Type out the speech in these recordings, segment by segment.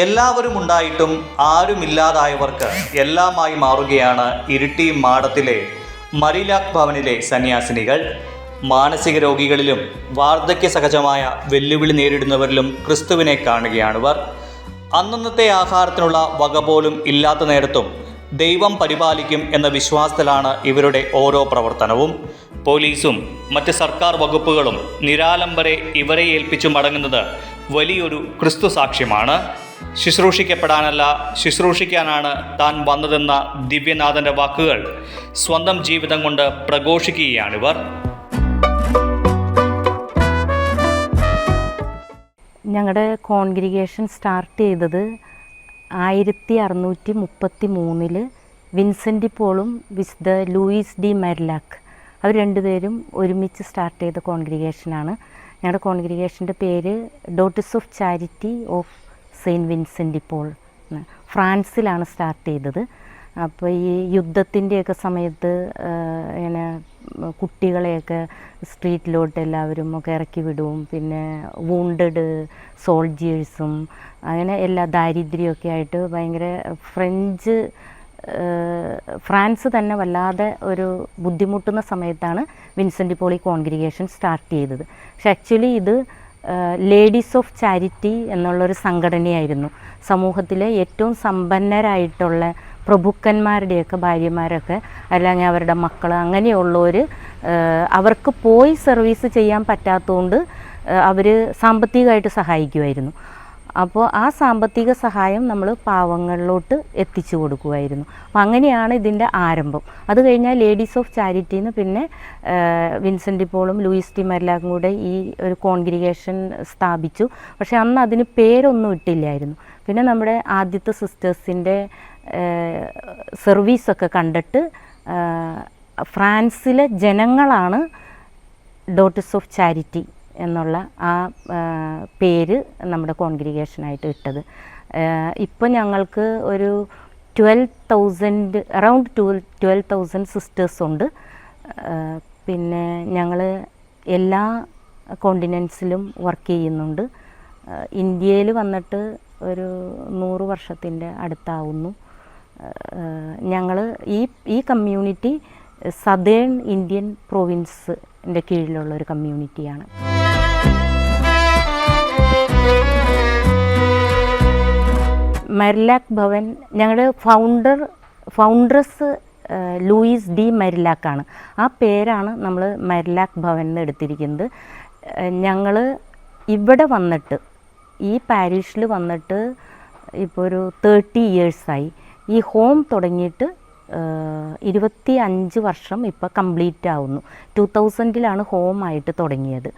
എല്ലാവരും ഉണ്ടായിട്ടും ആരുമില്ലാതായവർക്ക് എല്ലാമായി മാറുകയാണ് ഇരുട്ടി മാടത്തിലെ മരിലാക് ഭവനിലെ സന്യാസിനികൾ. മാനസിക രോഗികളിലും വാർദ്ധക്യ സഹജമായ വെല്ലുവിളി നേരിടുന്നവരിലും ക്രിസ്തുവിനെ കാണുകയാണിവർ. അന്നന്നത്തെ ആഹാരത്തിനുള്ള വക പോലും ഇല്ലാത്ത നേരത്തും ദൈവം പരിപാലിക്കും എന്ന വിശ്വാസത്തിലാണ് ഇവരുടെ ഓരോ പ്രവർത്തനവും. പോലീസും മറ്റ് സർക്കാർ വകുപ്പുകളും നിരാലംബരെ ഇവരെ ഏൽപ്പിച്ചു മടങ്ങുന്നത് വലിയൊരു ക്രിസ്തു സാക്ഷ്യമാണ് ശുശ്രൂഷിക്കപ്പെടാനല്ല ശുശ്രൂഷിക്കാനാണ് താൻ വന്നതെന്ന ദിവ്യനാഥന്റെ വാക്കുകൾ സ്വന്തം ജീവിതം കൊണ്ട് പ്രഘോഷിക്കുകയാണിവർ ഞങ്ങളുടെ കോൺഗ്രിഗേഷൻ സ്റ്റാർട്ട് ചെയ്തത് ആയിരത്തി അറുന്നൂറ്റി മുപ്പത്തി മൂന്നിൽ Vincent പോളും with the Louise de Marillac. അവർ രണ്ടുപേരും ഒരുമിച്ച് സ്റ്റാർട്ട് ചെയ്ത കോൺഗ്രിഗേഷനാണ്. ഞങ്ങളുടെ കോൺഗ്രിഗേഷന്റെ പേര് daughters of charity of saint Vincent ഇപ്പോൾ. ഫ്രാൻസിലാണ് സ്റ്റാർട്ട് ചെയ്തത് അപ്പോൾ ഈ യുദ്ധത്തിന്റെയൊക്കെ സമയത്ത് ഇങ്ങനെ കുട്ടികളെയൊക്കെ സ്ട്രീറ്റിലോട്ട് എല്ലാവരും ഒക്കെ ഇറക്കി വിടും പിന്നെ വൂണ്ടഡ് സോൾജിയേഴ്സും അങ്ങനെ എല്ലാ ദാരിദ്ര്യമൊക്കെ ആയിട്ട് ഭയങ്കര ഫ്രഞ്ച് ഫ്രാൻസ് തന്നെ വല്ലാതെ ഒരു ബുദ്ധിമുട്ടുന്ന സമയത്താണ് വിൻസെന്റ് പോളി കോൺഗ്രിഗേഷൻ സ്റ്റാർട്ട് ചെയ്തത് പക്ഷെ ആക്ച്വലി ഇത് ലേഡീസ് ഓഫ് ചാരിറ്റി എന്നുള്ളൊരു സംഘടനയായിരുന്നു. സമൂഹത്തിലെ ഏറ്റവും സമ്പന്നരായിട്ടുള്ള പ്രഭുക്കന്മാരുടെയൊക്കെ ഭാര്യമാരൊക്കെ അല്ലെങ്കിൽ അവരുടെ മക്കൾ അങ്ങനെയുള്ളവർ അവർക്ക് പോയി സർവീസ് ചെയ്യാൻ പറ്റാത്തതുകൊണ്ട് അവർ സാമ്പത്തികമായിട്ട് സഹായിക്കുമായിരുന്നു. അപ്പോൾ ആ സാമ്പത്തിക സഹായം നമ്മൾ പാവങ്ങളിലോട്ട് എത്തിച്ചു കൊടുക്കുമായിരുന്നു അപ്പം അങ്ങനെയാണ് ഇതിന്റെ ആരംഭം. അത് കഴിഞ്ഞാൽ ലേഡീസ് ഓഫ് ചാരിറ്റിന്ന് പിന്നെ വിൻസെന്റ് പോളും ലൂയിസ് ടി മരിലാക്കും കൂടെ ഈ ഒരു കോൺഗ്രിഗേഷൻ സ്ഥാപിച്ചു. പക്ഷേ അന്ന് അതിന് പേരൊന്നും ഇട്ടില്ലായിരുന്നു. പിന്നെ നമ്മുടെ ആദ്യത്തെ സിസ്റ്റേഴ്സിന്റെ സർവീസൊക്കെ കണ്ടിട്ട് ഫ്രാൻസിലെ ജനങ്ങളാണ് ഡോട്ടേഴ്സ് ഓഫ് ചാരിറ്റി എന്നുള്ള ആ പേര് നമ്മുടെ കോൺഗ്രിഗേഷനായിട്ട് ഇട്ടത്. ഇപ്പോൾ ഞങ്ങൾക്ക് ഒരു twelve thousand around twelve twelve thousand sisters ഉണ്ട്. പിന്നെ ഞങ്ങൾ എല്ലാ കോണ്ടിനെൻസിലും വർക്ക് ചെയ്യുന്നുണ്ട്. ഇന്ത്യയിൽ വന്നിട്ട് ഒരു നൂറ് വർഷത്തിന്റെ അടുത്താവുന്നു. ഞങ്ങൾ ഈ ഈ കമ്മ്യൂണിറ്റി സദേൺ ഇന്ത്യൻ പ്രൊവിൻസിന്റെ കീഴിലുള്ള ഒരു കമ്മ്യൂണിറ്റിയാണ്. മരിലാക്ക് ഭവൻ ഞങ്ങളുടെ ഫൗണ്ടർ ഫൗണ്ടർസ് ലൂയിസ് ഡി മരിലാക്കാണ്. ആ പേരാണ് നമ്മൾ മരിലാക്ക് ഭവൻ എന്ന് എടുത്തിരിക്കുന്നത്. ഞങ്ങൾ ഇവിടെ വന്നിട്ട് ഈ പാരീഷിൽ വന്നിട്ട് ഇപ്പോൾ ഒരു തേർട്ടി ഇയേഴ്സായി ഈ ഹോം തുടങ്ങിയിട്ട് ഇരുപത്തി അഞ്ച് വർഷം ഇപ്പോൾ കംപ്ലീറ്റ് ആവുന്നു. ടു തൗസൻഡിലാണ് ഹോമായിട്ട് തുടങ്ങിയത്.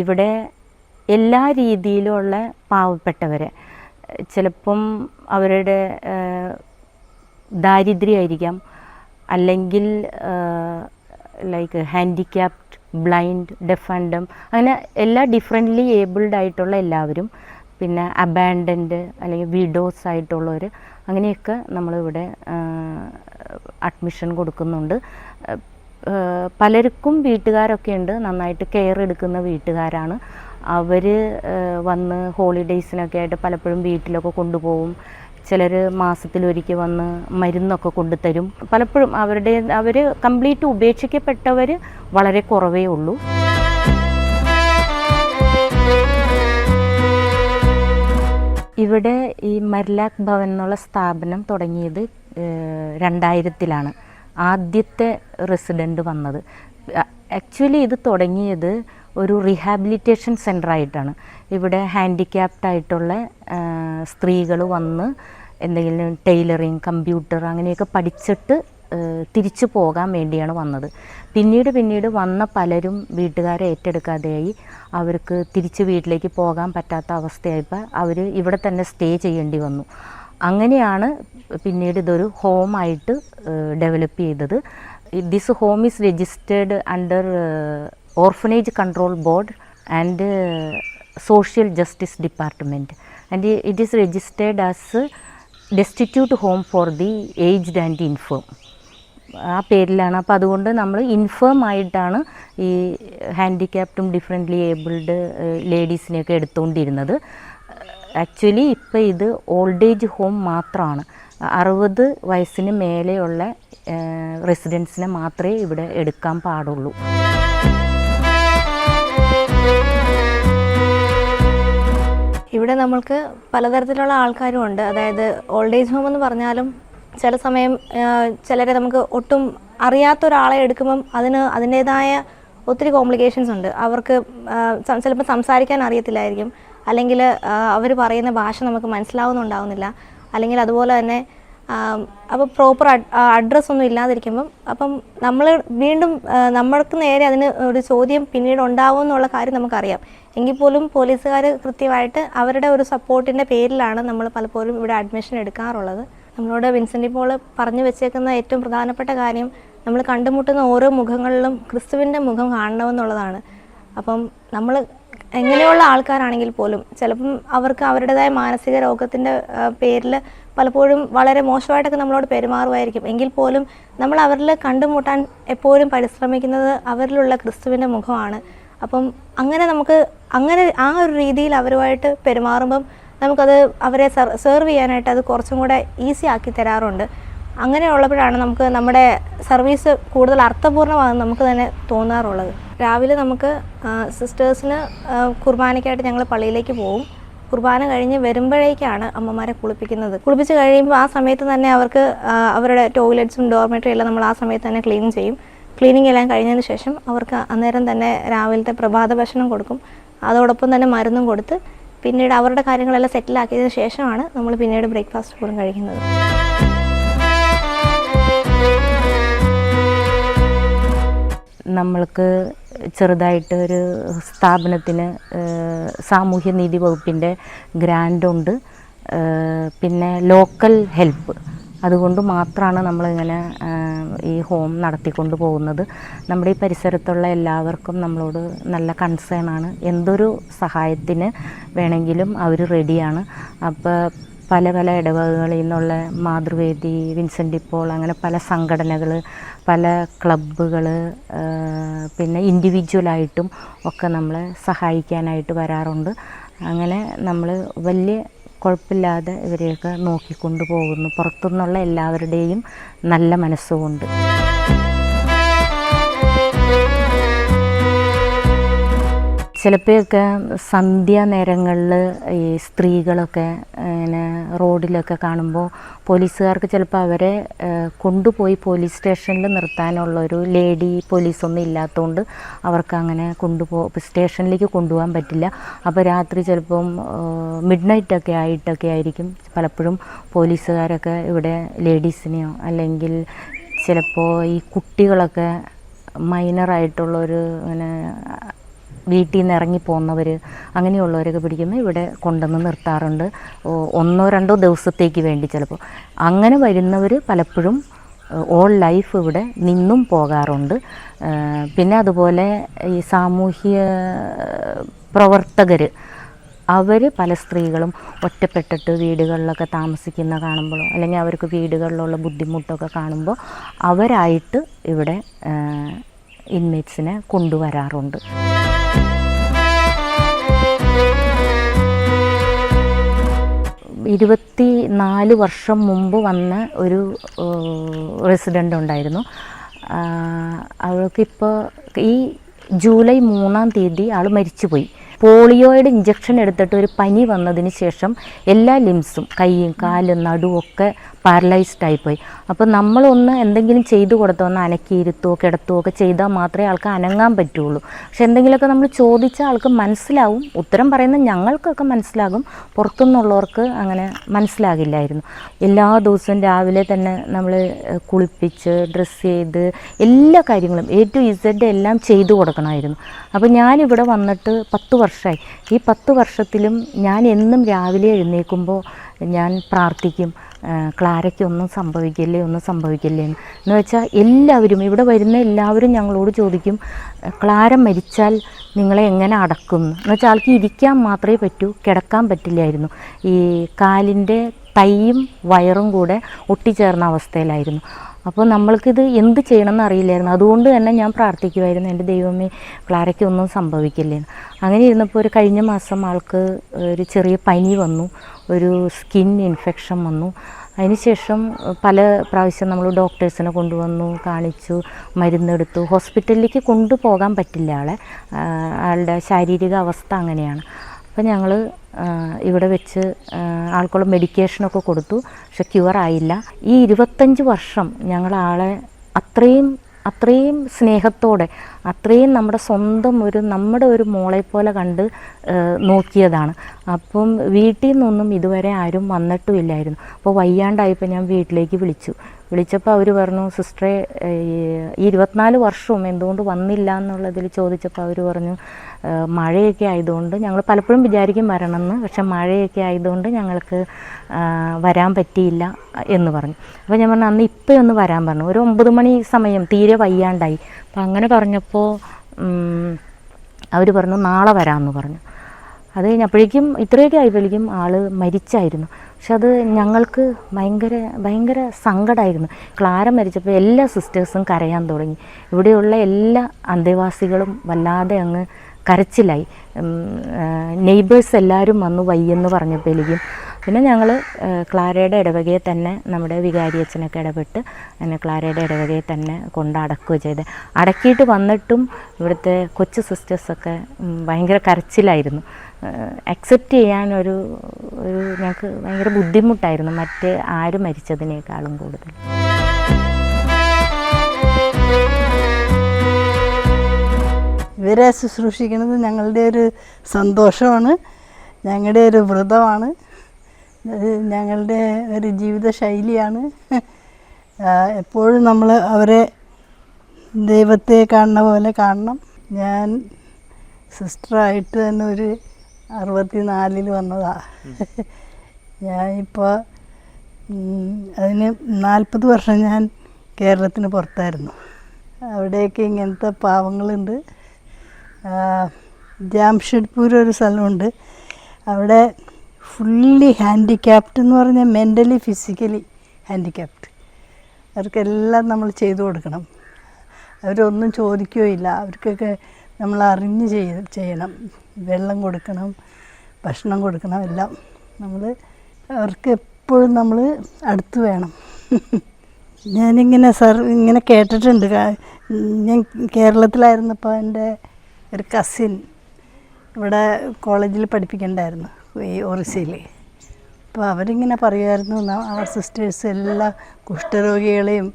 ഇവിടെ എല്ലാ രീതിയിലുള്ള പാവപ്പെട്ടവരെ ചിലപ്പം അവരുടെ ദാരിദ്ര്യമായിരിക്കാം. അല്ലെങ്കിൽ like handicapped blind deaf and അങ്ങനെ എല്ലാ ഡിഫറെന്റ്ലി ഏബിൾഡ് ആയിട്ടുള്ള എല്ലാവരും പിന്നെ അബാൻഡൻഡ് അല്ലെങ്കിൽ വിഡോസ് ആയിട്ടുള്ളവർ അങ്ങനെയൊക്കെ നമ്മളിവിടെ അഡ്മിഷൻ കൊടുക്കുന്നുണ്ട്. പലർക്കും വീട്ടുകാരൊക്കെ ഉണ്ട് നന്നായിട്ട് കെയർ എടുക്കുന്ന വീട്ടുകാരാണ്. അവർ വന്ന് ഹോളിഡേയ്സിനൊക്കെ ആയിട്ട് പലപ്പോഴും വീട്ടിലൊക്കെ കൊണ്ടുപോകും. ചിലർ മാസത്തിലൊരിക്കൽ വന്ന് മരുന്നൊക്കെ കൊണ്ടുതരും. പലപ്പോഴും അവരുടെ അവർ കംപ്ലീറ്റ് ഉപേക്ഷിക്കപ്പെട്ടവർ വളരെ കുറവേ ഉള്ളൂ. ഇവിടെ ഈ മരിലാക് ഭവൻ എന്നുള്ള സ്ഥാപനം തുടങ്ങിയത് രണ്ടായിരത്തിലാണ്. ആദ്യത്തെ റെസിഡന്റ് വന്നത്. ആക്ച്വലി ഇത് തുടങ്ങിയത് ഒരു റീഹാബിലിറ്റേഷൻ സെന്റർ ആയിട്ടാണ്. ഇവിടെ ഹാൻഡിക്യാപ്ഡ് ആയിട്ടുള്ള സ്ത്രീകൾ വന്ന് എന്തെങ്കിലും ടൈലറിങ് കമ്പ്യൂട്ടർ അങ്ങനെയൊക്കെ പഠിച്ചിട്ട് തിരിച്ചു പോകാൻ വേണ്ടിയാണ് വന്നത്. പിന്നീട് പിന്നീട് വന്ന പലരും വീട്ടുകാരെ ഏറ്റെടുക്കാതെയായി അവർക്ക് തിരിച്ച് വീട്ടിലേക്ക് പോകാൻ പറ്റാത്ത അവസ്ഥയായപ്പോൾ അവർ ഇവിടെ തന്നെ സ്റ്റേ ചെയ്യേണ്ടി വന്നു. അങ്ങനെയാണ് പിന്നീട് ഇതൊരു ഹോമായിട്ട് ഡെവലപ്പ് ചെയ്തത്. This home is registered under orphanage control board and social justice department and it is registered as destitute home for the aged and infirm ആ പേരിലാണ്. അപ്പോൾ അതുകൊണ്ട് നമ്മൾ ഇൻഫേം ആയിട്ടാണ് ഈ ഹാൻഡിക്യാപ്റ്റും ഡിഫറെന്റ്ലി ഏബിൾഡ് ലേഡീസിനെയൊക്കെ എടുത്തുകൊണ്ടിരുന്നത് ആക്ച്വലി ഇപ്പോൾ ഇത് ഓൾഡ് ഏജ് ഹോം മാത്രമാണ് അറുപത് വയസ്സിന് മേലെയുള്ള റെസിഡൻസിനെ മാത്രമേ ഇവിടെ എടുക്കാൻ പാടുള്ളൂ. ഇവിടെ നമ്മൾക്ക് പലതരത്തിലുള്ള ആൾക്കാരും ഉണ്ട് അതായത് ഓൾഡ് ഏജ് ഹോം എന്ന് പറഞ്ഞാലും ചില സമയം ചിലരെ നമുക്ക് ഒട്ടും അറിയാത്ത ഒരാളെ എടുക്കുമ്പം അതിന് അതിന്റേതായ ഒത്തിരി കോംപ്ലിക്കേഷൻസ് ഉണ്ട്. അവർക്ക് ചിലപ്പോൾ സംസാരിക്കാൻ അറിയത്തില്ലായിരിക്കും. അല്ലെങ്കിൽ അവർ പറയുന്ന ഭാഷ നമുക്ക് മനസ്സിലാവുന്നുണ്ടാവുന്നില്ല. അല്ലെങ്കിൽ അതുപോലെ തന്നെ അപ്പോൾ പ്രോപ്പർ അഡ്രസ്സ് ഒന്നും ഇല്ലാതിരിക്കുമ്പം അപ്പം നമ്മൾ വീണ്ടും നമ്മൾക്ക് നേരെ അതിന് ഒരു ചോദ്യം പിന്നീട് ഉണ്ടാവും എന്നുള്ള കാര്യം നമുക്കറിയാം. എങ്കിൽ പോലും പോലീസുകാർ കൃത്യമായിട്ട് അവരുടെ ഒരു സപ്പോർട്ടിന്റെ പേരിലാണ് നമ്മൾ പലപ്പോഴും ഇവിടെ അഡ്മിഷൻ എടുക്കാറുള്ളത്. നമ്മളോട് വിൻസെന്റ് ഇപ്പോൾ പറഞ്ഞു വെച്ചേക്കുന്ന ഏറ്റവും പ്രധാനപ്പെട്ട കാര്യം നമ്മൾ കണ്ടുമുട്ടുന്ന ഓരോ മുഖങ്ങളിലും ക്രിസ്തുവിന്റെ മുഖം കാണണമെന്നുള്ളതാണ്. അപ്പം നമ്മൾ എങ്ങനെയുള്ള ആൾക്കാരാണെങ്കിൽ പോലും ചിലപ്പം അവർക്ക് അവരുടേതായ മാനസിക രോഗത്തിന്റെ പേരിൽ പലപ്പോഴും വളരെ മോശമായിട്ടൊക്കെ നമ്മളോട് പെരുമാറുമായിരിക്കും. എങ്കിൽ പോലും നമ്മൾ അവരിൽ കണ്ടുമുട്ടാൻ എപ്പോഴും പരിശ്രമിക്കുന്നത് അവരിലുള്ള ക്രിസ്തുവിന്റെ മുഖമാണ്. അപ്പം അങ്ങനെ നമുക്ക് അങ്ങനെ ആ ഒരു രീതിയിൽ അവരുമായിട്ട് പെരുമാറുമ്പം നമുക്കത് അവരെ സെർവ് ചെയ്യാനായിട്ട് അത് കുറച്ചും കൂടെ ഈസി ആക്കി തരാറുണ്ട്. അങ്ങനെയുള്ളപ്പോഴാണ് നമുക്ക് നമ്മുടെ സർവീസ് കൂടുതൽ അർത്ഥപൂർണമാകുന്ന നമുക്ക് തന്നെ തോന്നാറുള്ളത്. രാവിലെ നമുക്ക് സിസ്റ്റേഴ്സിന് കുർബാനയ്ക്കായിട്ട് ഞങ്ങൾ പള്ളിയിലേക്ക് പോകും കുർബാന കഴിഞ്ഞ് വരുമ്പോഴേക്കാണ് അമ്മമാരെ കുളിപ്പിക്കുന്നത്. കുളിപ്പിച്ച് കഴിയുമ്പോൾ ആ സമയത്ത് തന്നെ അവർക്ക് അവരുടെ ടോയ്ലറ്റ്സും ഡോർമെറ്ററി എല്ലാം നമ്മൾ ആ സമയത്ത് തന്നെ ക്ലീൻ ചെയ്യും. ക്ലീനിങ് എല്ലാം കഴിഞ്ഞതിന് ശേഷം അവർക്ക് അന്നേരം തന്നെ രാവിലത്തെ പ്രഭാത ഭക്ഷണം കൊടുക്കും. അതോടൊപ്പം തന്നെ മരുന്നും കൊടുത്ത് പിന്നീട് അവരുടെ കാര്യങ്ങളെല്ലാം സെറ്റിലാക്കിയതിന് ശേഷമാണ് നമ്മൾ പിന്നീട് ബ്രേക്ക്ഫാസ്റ്റ് പോലും കഴിക്കുന്നത്. നമ്മൾക്ക് ചെറുതായിട്ട് ഒരു സ്ഥാപനത്തിന് സാമൂഹ്യനീതി വകുപ്പിന്റെ ഗ്രാൻഡുണ്ട് പിന്നെ ലോക്കൽ ഹെൽപ്പ്. അതുകൊണ്ട് മാത്രമാണ് നമ്മളിങ്ങനെ ഈ ഹോം നടത്തിക്കൊണ്ട് പോകുന്നത്. നമ്മുടെ ഈ പരിസരത്തുള്ള എല്ലാവർക്കും നമ്മളോട് നല്ല കൺസേൺ ആണ്. എന്തൊരു സഹായത്തിന് വേണമെങ്കിലും അവർ റെഡിയാണ് അപ്പോൾ പല പല ഇടവകകളിൽ നിന്നുള്ള മാതൃവേദി വിൻസെന്റ് ഇപ്പോൾ അങ്ങനെ പല സംഘടനകൾ പല ക്ലബ്ബുകൾ പിന്നെ ഇൻഡിവിജ്വലായിട്ടും ഒക്കെ നമ്മളെ സഹായിക്കാനായിട്ട് വരാറുണ്ട്. അങ്ങനെ നമ്മൾ വലിയ കുഴപ്പമില്ലാതെ ഇവരെയൊക്കെ നോക്കിക്കൊണ്ട് പോകുന്നു. പുറത്തുനിന്നുള്ള എല്ലാവരുടെയും നല്ല മനസ്സുകൊണ്ട്. ചിലപ്പോഴൊക്കെ സന്ധ്യാനേരങ്ങളിൽ ഈ സ്ത്രീകളൊക്കെ ഇങ്ങനെ റോഡിലൊക്കെ കാണുമ്പോൾ പോലീസുകാർക്ക് ചിലപ്പോൾ അവരെ കൊണ്ടുപോയി പോലീസ് സ്റ്റേഷനിൽ നിർത്താനുള്ളൊരു ലേഡി പോലീസൊന്നും ഇല്ലാത്തതുകൊണ്ട് അവർക്ക് അങ്ങനെ കൊണ്ടുപോ സ്റ്റേഷനിലേക്ക് കൊണ്ടുപോകാൻ പറ്റില്ല. അപ്പോൾ രാത്രി ചിലപ്പം മിഡ് നൈറ്റൊക്കെ ആയിട്ടൊക്കെ ആയിരിക്കും പലപ്പോഴും പോലീസുകാരൊക്കെ ഇവിടെ ലേഡീസിനെയോ അല്ലെങ്കിൽ ചിലപ്പോൾ ഈ കുട്ടികളൊക്കെ മൈനറായിട്ടുള്ളൊരു ഇങ്ങനെ വീട്ടിൽ നിന്ന് ഇറങ്ങി പോകുന്നവർ അങ്ങനെയുള്ളവരൊക്കെ പിടിക്കുന്ന ഇവിടെ കൊണ്ടുവന്ന് നിർത്താറുണ്ട്. ഒന്നോ രണ്ടോ ദിവസത്തേക്ക് വേണ്ടി ചിലപ്പോൾ അങ്ങനെ വരുന്നവർ പലപ്പോഴും ഓൾ ലൈഫ് ഇവിടെ നിന്നും പോകാറുണ്ട്. പിന്നെ അതുപോലെ ഈ സാമൂഹ്യ പ്രവർത്തകർ അവർ പല സ്ത്രീകളും ഒറ്റപ്പെട്ടിട്ട് വീടുകളിലൊക്കെ താമസിക്കുന്ന കാണുമ്പോഴോ അല്ലെങ്കിൽ അവർക്ക് വീടുകളിലുള്ള ബുദ്ധിമുട്ടൊക്കെ കാണുമ്പോൾ അവരായിട്ട് ഇവിടെ ഇൻമേറ്റ്സിനെ കൊണ്ടുവരാറുണ്ട്. ഇരുപത്തി നാല് വർഷം മുമ്പ് വന്ന ഒരു റെസിഡന്റ് ഉണ്ടായിരുന്നു. അവൾക്കിപ്പോൾ ഈ ജൂലൈ മൂന്നാം തീയതി ആൾ മരിച്ചുപോയി. പോളിയോയുടെ ഇഞ്ചക്ഷൻ എടുത്തിട്ട് ഒരു പനി വന്നതിന് ശേഷം എല്ലാ ലിംസും കൈയും കാലും നടുവൊക്കെ പാരലൈസ്ഡ് ആയിപ്പോയി. അപ്പോൾ നമ്മളൊന്ന് എന്തെങ്കിലും ചെയ്തു കൊടുത്തോ? ഒന്ന് അനക്കിയിരുത്തോ കിടത്തോ ഒക്കെ ചെയ്താൽ മാത്രമേ ആൾക്ക് അനങ്ങാൻ പറ്റുള്ളൂ. പക്ഷെ എന്തെങ്കിലുമൊക്കെ നമ്മൾ ചോദിച്ചാൽ ആൾക്ക് മനസ്സിലാവും. ഉത്തരം പറയുന്ന ഞങ്ങൾക്കൊക്കെ മനസ്സിലാകും. പുറത്തുനിന്നുള്ളവർക്ക് അങ്ങനെ മനസ്സിലാകില്ലായിരുന്നു. എല്ലാ ദിവസവും രാവിലെ തന്നെ നമ്മൾ കുളിപ്പിച്ച് ഡ്രസ്സ് ചെയ്ത് എല്ലാ കാര്യങ്ങളും എ ടു ഇസഡ് എല്ലാം ചെയ്തു കൊടുക്കണമായിരുന്നു. അപ്പോൾ ഞാനിവിടെ വന്നിട്ട് പത്ത് വർഷമായി ഈ പത്ത് വർഷത്തിലും ഞാൻ എന്നും രാവിലെ എഴുന്നേൽക്കുമ്പോൾ ഞാൻ പ്രാർത്ഥിക്കും ക്ലാരയ്ക്ക് ഒന്നും സംഭവിക്കില്ലേ ഒന്നും സംഭവിക്കില്ലേ എന്ന്. എന്ന് വെച്ചാൽ എല്ലാവരും ഇവിടെ വരുന്ന എല്ലാവരും ഞങ്ങളോട് ചോദിക്കും ക്ലാര മരിച്ചാൽ നിങ്ങളെ എങ്ങനെ അടക്കും? എന്ന് വെച്ചാൽ ആൾക്ക് ഇരിക്കാൻ മാത്രമേ പറ്റൂ കിടക്കാൻ പറ്റില്ലായിരുന്നു. ഈ കാലിന്റെ തൈയും വയറും കൂടെ ഒട്ടിച്ചേർന്ന അവസ്ഥയിലായിരുന്നു. അപ്പോൾ നമ്മൾക്കിത് എന്ത് ചെയ്യണമെന്ന് അറിയില്ലായിരുന്നു. അതുകൊണ്ട് തന്നെ ഞാൻ പ്രാർത്ഥിക്കുമായിരുന്നു എന്റെ ദൈവമേ ക്ലാരയ്ക്ക് ഒന്നും സംഭവിക്കില്ലേ അങ്ങനെ ഇരുന്നപ്പോൾ ഒരു കഴിഞ്ഞ മാസം ആൾക്ക് ഒരു ചെറിയ പനി വന്നു. ഒരു സ്കിൻ ഇൻഫെക്ഷൻ വന്നു. അതിനുശേഷം പല പ്രാവശ്യം നമ്മൾ ഡോക്ടേഴ്സിനെ കൊണ്ടുവന്നു കാണിച്ചു മരുന്നെടുത്തു ഹോസ്പിറ്റലിലേക്ക് കൊണ്ടുപോകാൻ പറ്റില്ല ആളെ. ആളുടെ ശാരീരിക അവസ്ഥ അങ്ങനെയാണ്. അപ്പം ഞങ്ങൾ ഇവിടെ വെച്ച് ആൾക്കുള്ള മെഡിക്കേഷനൊക്കെ കൊടുത്തു. പക്ഷെ ക്യൂർ ആയില്ല. ഈ ഇരുപത്തഞ്ച് വർഷം ഞങ്ങൾ ആളെ അത്രയും അത്രയും സ്നേഹത്തോടെ അത്രയും നമ്മുടെ സ്വന്തം ഒരു നമ്മുടെ ഒരു മോളെ പോലെ കണ്ട് നോക്കിയതാണ്. അപ്പം വീട്ടിൽ നിന്നൊന്നും ഇതുവരെ ആരും വന്നിട്ടുമില്ലായിരുന്നു. അപ്പോൾ വയ്യാണ്ടായപ്പോൾ ഞാൻ വീട്ടിലേക്ക് വിളിച്ചു. വിളിച്ചപ്പോൾ അവർ പറഞ്ഞു സിസ്റ്ററെ ഈ ഇരുപത്തിനാല് വർഷവും എന്തുകൊണ്ട് വന്നില്ല? എന്നുള്ളതിൽ ചോദിച്ചപ്പോൾ അവർ പറഞ്ഞു "ഏ, മഴയൊക്കെ ആയതുകൊണ്ട് ഞങ്ങൾ പലപ്പോഴും വിചാരിക്കും വരണമെന്ന് പക്ഷെ മഴയൊക്കെ ആയതുകൊണ്ട് ഞങ്ങൾക്ക് വരാൻ പറ്റിയില്ല എന്ന് പറഞ്ഞു. അപ്പോൾ ഞാൻ പറഞ്ഞു അന്ന് ഇപ്പോൾ ഒന്ന് വരാൻ പറഞ്ഞു. ഒരു ഒമ്പത് മണി സമയം തീരെ വയ്യാണ്ടായി. അപ്പം അങ്ങനെ പറഞ്ഞപ്പോൾ അവർ പറഞ്ഞു നാളെ വരാമെന്ന് പറഞ്ഞു. അത് കഴിഞ്ഞപ്പോഴേക്കും ഇത്രയൊക്കെ ആയപ്പോഴേക്കും ആൾ മരിച്ചായിരുന്നു. പക്ഷെ അത് ഞങ്ങൾക്ക് ഭയങ്കര ഭയങ്കര സങ്കടമായിരുന്നു ക്ലാര മരിച്ചപ്പോൾ എല്ലാ സിസ്റ്റേഴ്സും കരയാൻ തുടങ്ങി. ഇവിടെയുള്ള എല്ലാ അന്തേവാസികളും വല്ലാതെ അങ്ങ് കരച്ചിലായി. നെയ്ബേഴ്സ് എല്ലാവരും വന്നു വയ്യെന്ന് പറഞ്ഞപ്പോഴേക്കും പിന്നെ ഞങ്ങൾ ക്ലാരയുടെ ഇടവകയെ തന്നെ നമ്മുടെ വികാരി അച്ഛനൊക്കെ ഇടപെട്ട് അങ്ങനെ ക്ലാരയുടെ ഇടവകയെ തന്നെ കൊണ്ട് അടക്കുകയും ചെയ്ത്. അടക്കിയിട്ട് വന്നിട്ടും ഇവിടുത്തെ കൊച്ചു സിസ്റ്റേഴ്സൊക്കെ ഭയങ്കര കരച്ചിലായിരുന്നു. അക്സെപ്റ്റ് ചെയ്യാൻ ഒരു ഞങ്ങൾക്ക് ഭയങ്കര ബുദ്ധിമുട്ടായിരുന്നു മറ്റേ ആര് മരിച്ചതിനേക്കാളും കൂടുതൽ. ഇവരെ ശുശ്രൂഷിക്കുന്നത് ഞങ്ങളുടെ ഒരു സന്തോഷമാണ് ഞങ്ങളുടെ ഒരു വ്രതമാണ്. ഞങ്ങളുടെ ഒരു ജീവിത ശൈലിയാണ് എപ്പോഴും നമ്മൾ അവരെ ദൈവത്തെ കാണുന്ന പോലെ കാണണം. ഞാൻ സിസ്റ്ററായിട്ട് തന്നെ ഒരു അറുപത്തി നാലിൽ വന്നതാണ് ഇപ്പോൾ അതിന് നാൽപ്പത് വർഷം ഞാൻ കേരളത്തിന് പുറത്തായിരുന്നു. അവിടെയൊക്കെ ഇങ്ങനത്തെ പാവങ്ങളുണ്ട്. ജാംഷഡ്പൂർ ഒരു സ്ഥലമുണ്ട്. അവിടെ ഫുള്ളി ഹാൻഡിക്യാപ്ഡ് എന്ന് പറഞ്ഞാൽ മെന്റലി ഫിസിക്കലി ഹാൻഡിക്യാപ്ഡ് അവർക്കെല്ലാം നമ്മൾ ചെയ്തു കൊടുക്കണം. അവരൊന്നും ചോദിക്കുകയില്ല അവർക്കൊക്കെ നമ്മൾ അറിഞ്ഞ് ചെയ് ചെയ്യണം. വെള്ളം കൊടുക്കണം ഭക്ഷണം കൊടുക്കണം എല്ലാം. നമ്മൾ അവർക്ക് എപ്പോഴും നമ്മൾ അടുത്ത് വേണം. ഞാനിങ്ങനെ സർ ഇങ്ങനെ കേട്ടിട്ടുണ്ട്. ഞാൻ കേരളത്തിലായിരുന്നപ്പോൾ എന്റെ ഒരു കസിൻ ഇവിടെ കോളേജിൽ പഠിപ്പിക്കണ്ടായിരുന്നു. ഈ ഒറിസയിൽ അപ്പോൾ അവരിങ്ങനെ പറയുമായിരുന്നു അവർ സിസ്റ്റേഴ്സ് എല്ലാ കുഷ്ഠരോഗികളെയും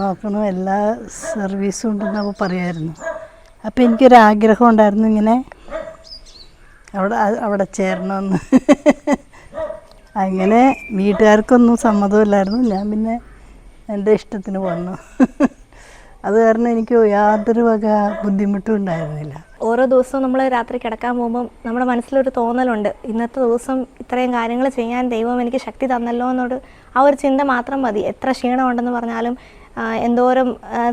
നോക്കണം എല്ലാ സർവീസും ഉണ്ടെന്നൊക്കെ പറയുമായിരുന്നു അപ്പോൾ എനിക്കൊരാഗ്രഹം ഉണ്ടായിരുന്നു ഇങ്ങനെ അവിടെ അവിടെ ചേരണമെന്ന്. അങ്ങനെ വീട്ടുകാർക്കൊന്നും സമ്മതമില്ലായിരുന്നു ഞാൻ പിന്നെ എന്റെ ഇഷ്ടത്തിന് വന്നു. അത് കാരണം എനിക്ക് യാതൊരു വക ബുദ്ധിമുട്ടും ഉണ്ടായിരുന്നില്ല. ഓരോ ദിവസവും നമ്മൾ രാത്രി കിടക്കാൻ പോകുമ്പോൾ നമ്മുടെ മനസ്സിലൊരു തോന്നലുണ്ട്. ഇന്നത്തെ ദിവസം ഇത്രയും കാര്യങ്ങൾ ചെയ്യാൻ ദൈവം എനിക്ക് ശക്തി തന്നല്ലോ എന്നൊരു ആ ഒരു ചിന്ത മാത്രം മതി. എത്ര ക്ഷീണമുണ്ടെന്ന് പറഞ്ഞാലും എന്തോരം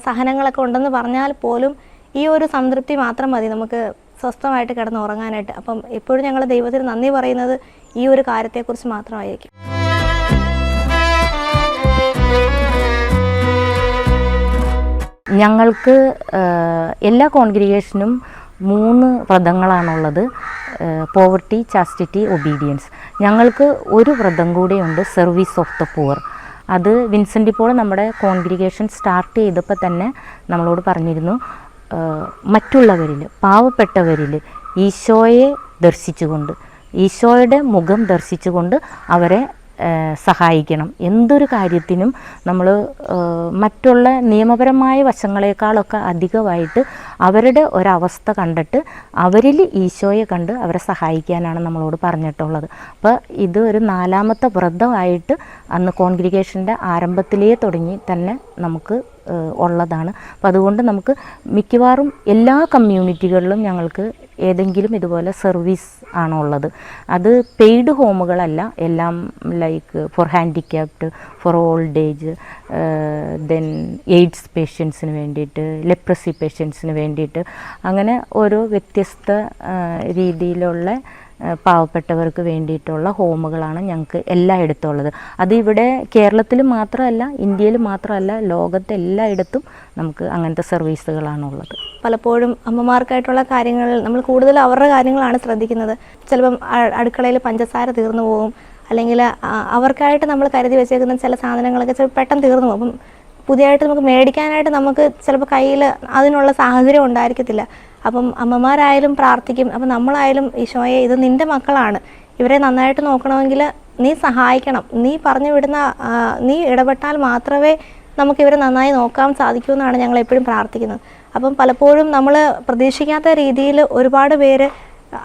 സഹനങ്ങളൊക്കെ ഉണ്ടെന്ന് പറഞ്ഞാൽ പോലും ഈ ഒരു സംതൃപ്തി മാത്രം മതി നമുക്ക് സ്വസ്ഥമായിട്ട് കിടന്ന് ഉറങ്ങാനായിട്ട്. അപ്പം എപ്പോഴും ഞങ്ങൾ ദൈവത്തിന് നന്ദി പറയുന്നത് ഈ ഒരു കാര്യത്തെക്കുറിച്ച് മാത്രമായിരിക്കും. ഞങ്ങൾക്ക് എല്ലാ കോൺഗ്രിഗേഷനും മൂന്ന് വ്രതങ്ങളാണുള്ളത്. പോവർട്ടി ചാസ്റ്റിറ്റി ഒബീഡിയൻസ് ഞങ്ങൾക്ക് ഒരു വ്രതം കൂടെയുണ്ട് സർവീസ് ഓഫ് ദ പുവർ അത് വിൻസെന്റ് ഇപ്പോൾ നമ്മുടെ കോൺഗ്രിഗേഷൻ സ്റ്റാർട്ട് ചെയ്തപ്പോൾ തന്നെ നമ്മളോട് പറഞ്ഞിരുന്നു. മറ്റുള്ളവരിൽ പാവപ്പെട്ടവരിൽ ഈശോയെ ദർശിച്ചുകൊണ്ട് ഈശോയുടെ മുഖം ദർശിച്ചുകൊണ്ട് അവരെ സഹായിക്കണം. എന്തൊരു കാര്യത്തിനും നമ്മൾ മറ്റുള്ള നിയമപരമായ വശങ്ങളെക്കാളൊക്കെ അധികമായിട്ട് അവരുടെ ഒരവസ്ഥ കണ്ടിട്ട് അവരിൽ ഈശോയെ കണ്ട് അവരെ സഹായിക്കാനാണ് നമ്മളോട് പറഞ്ഞിട്ടുള്ളത്. അപ്പോൾ ഇത് ഒരു നാലാമത്തെ വ്രതമായിട്ട് അന്ന് കോൺഗ്രിഗേഷന്റെ ആരംഭത്തിലേ തുടങ്ങി തന്നെ നമുക്ക് ഉള്ളതാണ്. അപ്പോൾ അതുകൊണ്ട് നമുക്ക് മിക്കവാറും എല്ലാ കമ്മ്യൂണിറ്റികളിലും ഞങ്ങൾക്ക് ഏതെങ്കിലും ഇതുപോലെ സർവീസ് ആണുള്ളത് അത് പെയ്ഡ് ഹോമുകളല്ല എല്ലാം like for handicapped for old age then AIDS പേഷ്യൻസിന് വേണ്ടിയിട്ട് ലെപ്രസി പേഷ്യൻസിന് വേണ്ടിയിട്ട് അങ്ങനെ ഓരോ വ്യത്യസ്ത രീതിയിലുള്ള പാവപ്പെട്ടവർക്ക് വേണ്ടിയിട്ടുള്ള ഹോമുകളാണ് ഞങ്ങൾക്ക് എല്ലായിടത്തും ഉള്ളത് അത് ഇവിടെ കേരളത്തിൽ മാത്രമല്ല ഇന്ത്യയിൽ മാത്രമല്ല ലോകത്തെ എല്ലായിടത്തും നമുക്ക് അങ്ങനത്തെ സർവീസുകളാണുള്ളത്. പലപ്പോഴും അമ്മമാർക്കായിട്ടുള്ള കാര്യങ്ങൾ നമ്മൾ കൂടുതൽ അവരുടെ കാര്യങ്ങളാണ് ശ്രദ്ധിക്കുന്നത്. ചിലപ്പം അടുക്കളയിൽ പഞ്ചസാര തീർന്നു പോകും. അല്ലെങ്കിൽ അവർക്കായിട്ട് നമ്മൾ കരുതി വെച്ചേക്കുന്ന ചില സാധനങ്ങളൊക്കെ ചിലപ്പോൾ പെട്ടെന്ന് തീർന്നു പോകും. പുതിയതായിട്ട് നമുക്ക് മേടിക്കാനായിട്ട് നമുക്ക് ചിലപ്പോൾ കയ്യിൽ അതിനുള്ള സാഹചര്യം ഉണ്ടായിരിക്കത്തില്ല. അപ്പം അമ്മമാരായാലും പ്രാർത്ഥിക്കും. അപ്പം നമ്മളായാലും ഈശോയെ ഇത് നിന്റെ മക്കളാണ്. ഇവരെ നന്നായിട്ട് നോക്കണമെങ്കിൽ നീ സഹായിക്കണം. നീ പറഞ്ഞു വിടുന്ന നീ ഇടപെട്ടാൽ മാത്രമേ നമുക്ക് ഇവരെ നന്നായി നോക്കാൻ സാധിക്കൂ എന്നാണ് ഞങ്ങൾ എപ്പോഴും പ്രാർത്ഥിക്കുന്നത്. അപ്പം പലപ്പോഴും നമ്മൾ പ്രതീക്ഷിക്കാത്ത രീതിയിൽ ഒരുപാട് പേര്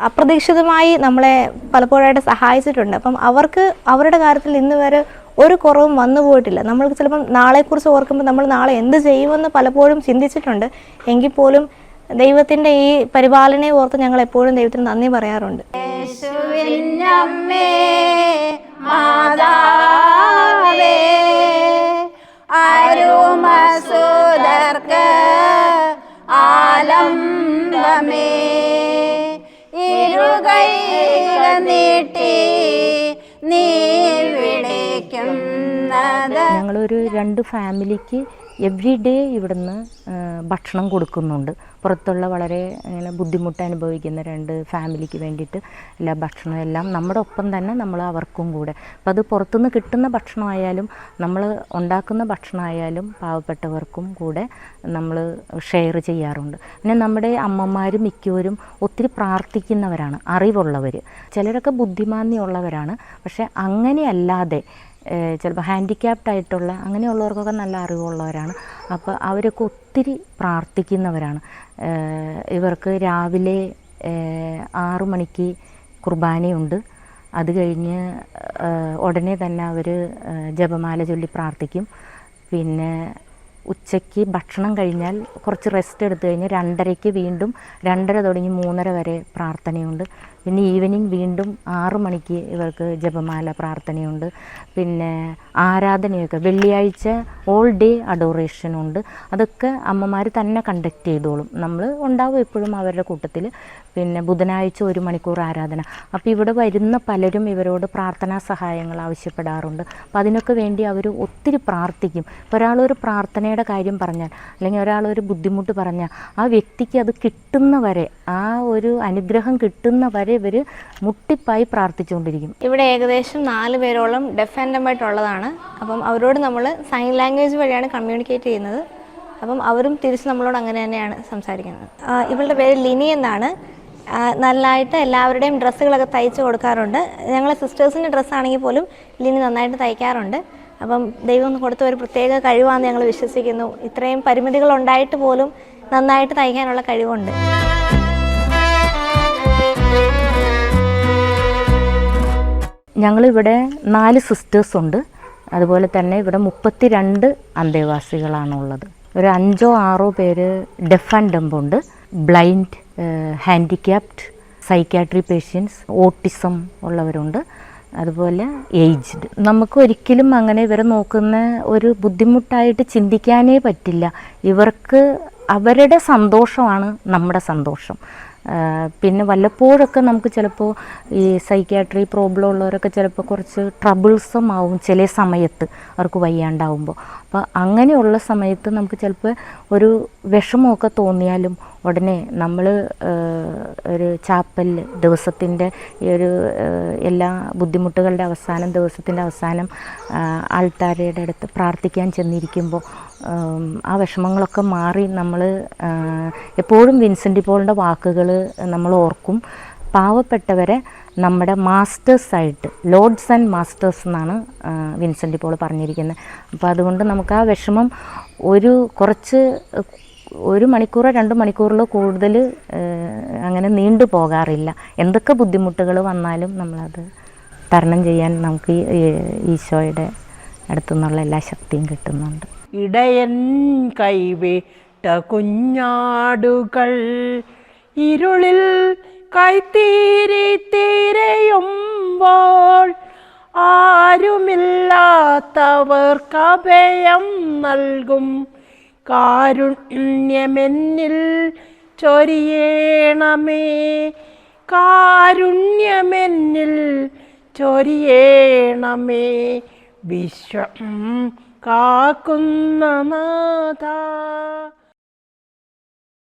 അപ്രതീക്ഷിതമായി നമ്മളെ പലപ്പോഴായിട്ട് സഹായിച്ചിട്ടുണ്ട്. അപ്പം അവർക്ക് അവരുടെ കാര്യത്തിൽ ഇന്ന് വരെ ഒരു കുറവും വന്നു പോയിട്ടില്ല. നമ്മൾക്ക് ചിലപ്പം നാളെക്കുറിച്ച് ഓർക്കുമ്പോൾ നമ്മൾ നാളെ എന്ത് ചെയ്യുമെന്ന് പലപ്പോഴും ചിന്തിച്ചിട്ടുണ്ട്. എങ്കിൽ പോലും ദൈവത്തിന്റെ ഈ പരിപാലനയെ ഓർത്ത് ഞങ്ങൾ എപ്പോഴും ദൈവത്തിന് നന്ദി പറയാറുണ്ട്. ആലം ഇരുകൈകൾ നീട്ടി ഞങ്ങളൊരു രണ്ട് ഫാമിലിക്ക് എവ്രി ഡേ ഇവിടുന്ന് ഭക്ഷണം കൊടുക്കുന്നുണ്ട്. പുറത്തുള്ള വളരെ ഇങ്ങനെ ബുദ്ധിമുട്ട് അനുഭവിക്കുന്ന രണ്ട് ഫാമിലിക്ക് വേണ്ടിയിട്ട് എല്ലാ ഭക്ഷണവും എല്ലാം നമ്മുടെ ഒപ്പം തന്നെ നമ്മൾ അവർക്കും കൂടെ. അപ്പോൾ അത് പുറത്തുനിന്ന് കിട്ടുന്ന ഭക്ഷണമായാലും നമ്മൾ ഉണ്ടാക്കുന്ന ഭക്ഷണമായാലും പാവപ്പെട്ടവർക്കും കൂടെ നമ്മൾ ഷെയർ ചെയ്യാറുണ്ട്. പിന്നെ നമ്മുടെ അമ്മമാർ മിക്കവരും ഒത്തിരി പ്രാർത്ഥിക്കുന്നവരാണ് അറിവുള്ളവർ ചിലരൊക്കെ ബുദ്ധിമാന്യമുള്ളവരാണ് പക്ഷേ അങ്ങനെയല്ലാതെ ചിലപ്പോൾ ഹാൻഡിക്യാപ്ഡ് ആയിട്ടുള്ള അങ്ങനെയുള്ളവർക്കൊക്കെ നല്ല അറിവുള്ളവരാണ്. അപ്പോൾ അവരൊക്കെ ഒത്തിരി പ്രാർത്ഥിക്കുന്നവരാണ്. ഇവർക്ക് രാവിലെ ആറു മണിക്ക് കുർബാനയുണ്ട്. അത് കഴിഞ്ഞ് ഉടനെ തന്നെ അവർ ജപമാല ചൊല്ലി പ്രാർത്ഥിക്കും. പിന്നെ ഉച്ചയ്ക്ക് ഭക്ഷണം കഴിഞ്ഞാൽ കുറച്ച് റെസ്റ്റ് എടുത്തു കഴിഞ്ഞ് രണ്ടരയ്ക്ക് വീണ്ടും രണ്ടര തുടങ്ങി മൂന്നര വരെ പ്രാർത്ഥനയുണ്ട്. പിന്നെ ഈവനിങ് വീണ്ടും ആറ് മണിക്ക് ഇവർക്ക് ജപമാല പ്രാർത്ഥനയുണ്ട്. പിന്നെ ആരാധനയൊക്കെ. വെള്ളിയാഴ്ച ഓൾ ഡേ അഡോറേഷനുണ്ട് അതൊക്കെ അമ്മമാർ തന്നെ കണ്ടക്ട് ചെയ്തോളും. നമ്മൾ ഉണ്ടാവും എപ്പോഴും അവരുടെ കൂട്ടത്തിൽ. പിന്നെ ബുധനാഴ്ച ഒരു മണിക്കൂർ ആരാധന. അപ്പോൾ ഇവിടെ വരുന്ന പലരും ഇവരോട് പ്രാർത്ഥനാ സഹായങ്ങൾ ആവശ്യപ്പെടാറുണ്ട്. അപ്പോൾ അതിനൊക്കെ വേണ്ടി അവർ ഒത്തിരി പ്രാർത്ഥിക്കും. ഇപ്പോൾ ഒരാളൊരു പ്രാർത്ഥനയുടെ കാര്യം പറഞ്ഞാൽ അല്ലെങ്കിൽ ഒരാളൊരു ബുദ്ധിമുട്ട് പറഞ്ഞാൽ ആ വ്യക്തിക്ക് അത് കിട്ടുന്ന വരെ ആ ഒരു അനുഗ്രഹം കിട്ടുന്ന വരെ ഇവർ മുട്ടിപ്പായി പ്രാർത്ഥിച്ചുകൊണ്ടിരിക്കും. ഇവിടെ ഏകദേശം നാല് പേരോളം ഡെഫ് ആൻഡ് ആയിട്ടുള്ളതാണ്. അപ്പം അവരോട് നമ്മൾ സൈൻ ലാംഗ്വേജ് വഴിയാണ് കമ്മ്യൂണിക്കേറ്റ് ചെയ്യുന്നത്. അപ്പം അവരും തിരിച്ച് നമ്മളോട് അങ്ങനെ തന്നെയാണ് സംസാരിക്കുന്നത്. ഇവളുടെ പേര് ലിനി എന്നാണ്. നല്ലതായിട്ട് എല്ലാവരുടെയും ഡ്രസ്സുകളൊക്കെ തയ്ച്ച് കൊടുക്കാറുണ്ട്. ഞങ്ങൾ സിസ്റ്റേഴ്സിന്റെ ഡ്രസ്സാണെങ്കിൽ പോലും ലിനി നന്നായിട്ട് തയ്ക്കാറുണ്ട്. അപ്പം ദൈവം കൊടുത്ത ഒരു പ്രത്യേക കഴിവാണെന്ന് ഞങ്ങൾ വിശ്വസിക്കുന്നു. ഇത്രയും പരിമിതികൾ ഉണ്ടായിട്ട് പോലും നന്നായിട്ട് തയ്ക്കാനുള്ള കഴിവുണ്ട്. ഞങ്ങളിവിടെ നാല് സിസ്റ്റേഴ്സ് ഉണ്ട്. അതുപോലെ തന്നെ ഇവിടെ മുപ്പത്തി രണ്ട് അന്തേവാസികളാണുള്ളത്. ഒരു അഞ്ചോ ആറോ പേര് deaf and ഡെമ്പുണ്ട് blind handicapped psychiatry patients autism ഉള്ളവരുണ്ട്. അതുപോലെ ഏജ്ഡ് നമുക്ക് ഒരിക്കലും അങ്ങനെ ഇവരെ നോക്കുന്ന ഒരു ബുദ്ധിമുട്ടായിട്ട് ചിന്തിക്കാനേ പറ്റില്ല. ഇവർക്ക് അവരുടെ സന്തോഷമാണ് നമ്മുടെ സന്തോഷം. പിന്നെ വല്ലപ്പോഴൊക്കെ നമുക്ക് ചിലപ്പോൾ ഈ സൈക്യാട്രി പ്രോബ്ലം ഉള്ളവരൊക്കെ ചിലപ്പോൾ കുറച്ച് ട്രബിൾസും ആവും ചില സമയത്ത് അവർക്ക് വയ്യാണ്ടാവുമ്പോൾ അപ്പോൾ അങ്ങനെയുള്ള സമയത്ത് നമുക്ക് ചിലപ്പോൾ ഒരു വിഷമമൊക്കെ തോന്നിയാലും ഉടനെ നമ്മൾ ഒരു ചാപ്പലിൽ ദിവസത്തിന്റെ ഈ ഒരു എല്ലാ ബുദ്ധിമുട്ടുകളുടെ അവസാനം ദിവസത്തിന്റെ അവസാനം ആൾത്താരയുടെ അടുത്ത് പ്രാർത്ഥിക്കാൻ ചെന്നിരിക്കുമ്പോൾ ആ വിഷമങ്ങളൊക്കെ മാറി നമ്മൾ എപ്പോഴും വിൻസെന്റ് പോളിന്റെ വാക്കുകൾ നമ്മൾ ഓർക്കും. പാവപ്പെട്ടവരെ നമ്മുടെ മാസ്റ്റേഴ്സായിട്ട് ലോഡ്സ് ആൻഡ് മാസ്റ്റേഴ്സ് എന്നാണ് വിൻസെന്റ് പോൾ പറഞ്ഞിരിക്കുന്നത് അപ്പോൾ അതുകൊണ്ട് നമുക്ക് ആ വിഷമം ഒരു കുറച്ച് ഒരു മണിക്കൂറോ രണ്ട് മണിക്കൂറിലോ കൂടുതൽ അങ്ങനെ നീണ്ടു പോകാറില്ല. എന്തൊക്കെ ബുദ്ധിമുട്ടുകൾ വന്നാലും നമ്മളത് തരണം ചെയ്യാൻ നമുക്ക് ഈശോയുടെ ഈശോയുടെ അടുത്തുനിന്നുള്ള എല്ലാ ശക്തിയും കിട്ടുന്നുണ്ട്. ഇടയൻ കൈവിട്ട കുഞ്ഞാടുകൾ. ഇരുളിൽ കൈത്തീരി തീരയുമ്പോൾ ആരുമില്ലാത്തവർക്കഭയം നൽകും. കാരുണ്യമെന്നിൽ ചൊരിയേണമേ. കാരുണ്യമെന്നിൽ ചൊരിയേണമേ. വിശ്വം കാക്കുന്ന നാഥ.